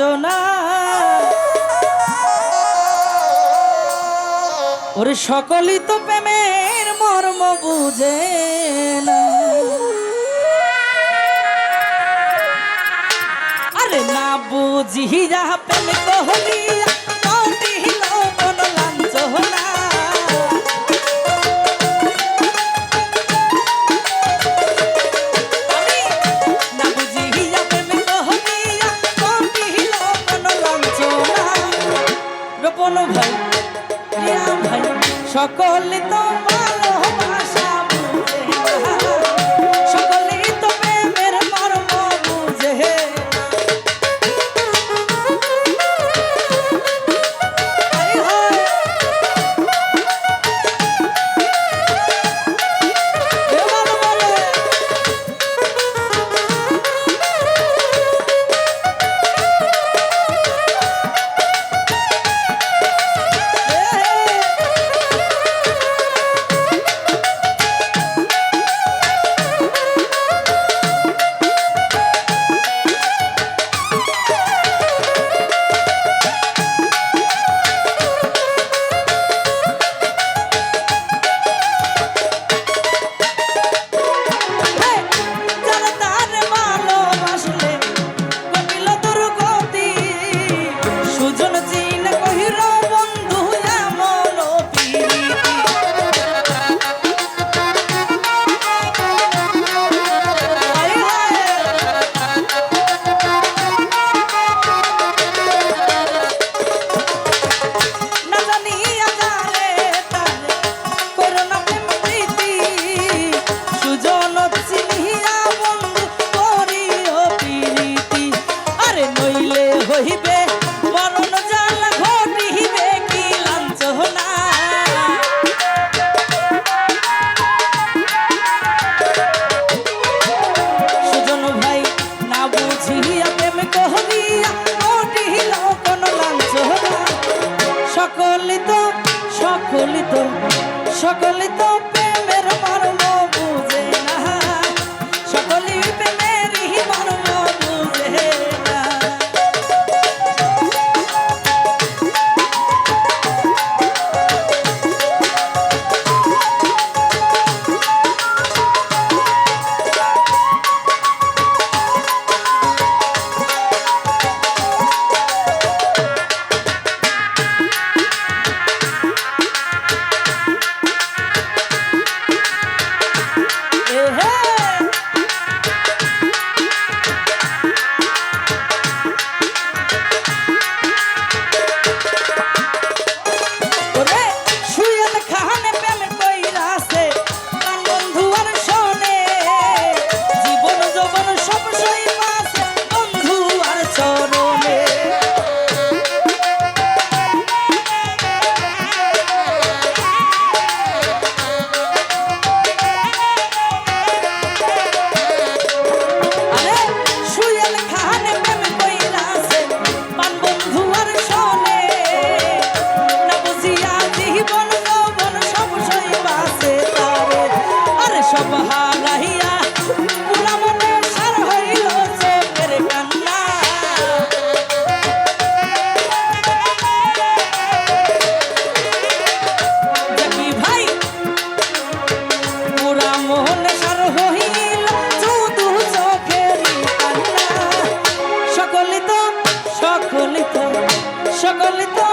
রচনা ওরে সকলই তো প্রেমের মর্ম বুঝে না। আরে না বুঝিয়া প্রেম কহলিয়া কটিল মন লাঞ্চ হলা সকল তো ভালোবাসা। সকলে তো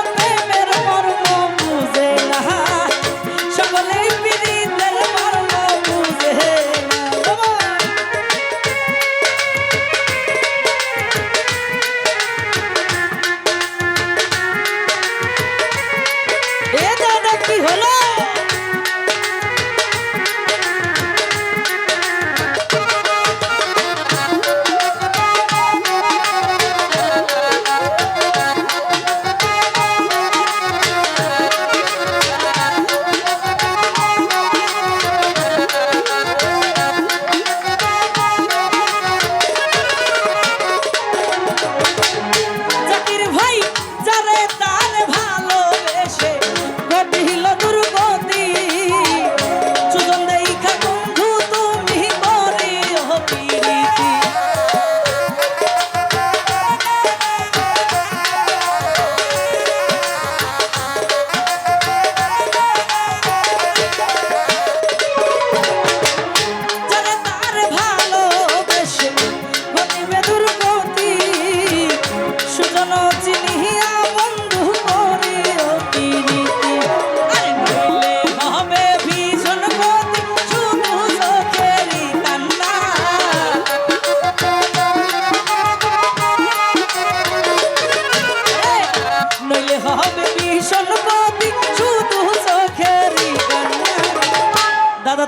open.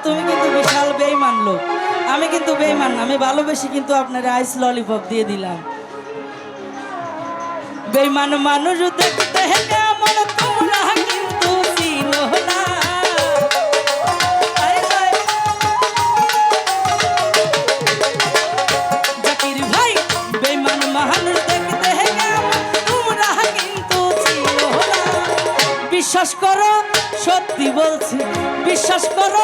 তুমি কিন্তু বিশাল বেইমান লোক। আমি কিন্তু বেইমান আমি ভালোবেসে কিন্তু আপনার আইস ললিপপ দিয়ে দিলাম। বেইমান মানুষ দেখতে কেমন তোমরা কিন্তু না। বিশ্বাস করো, সত্যি বলছি, বিশ্বাস করো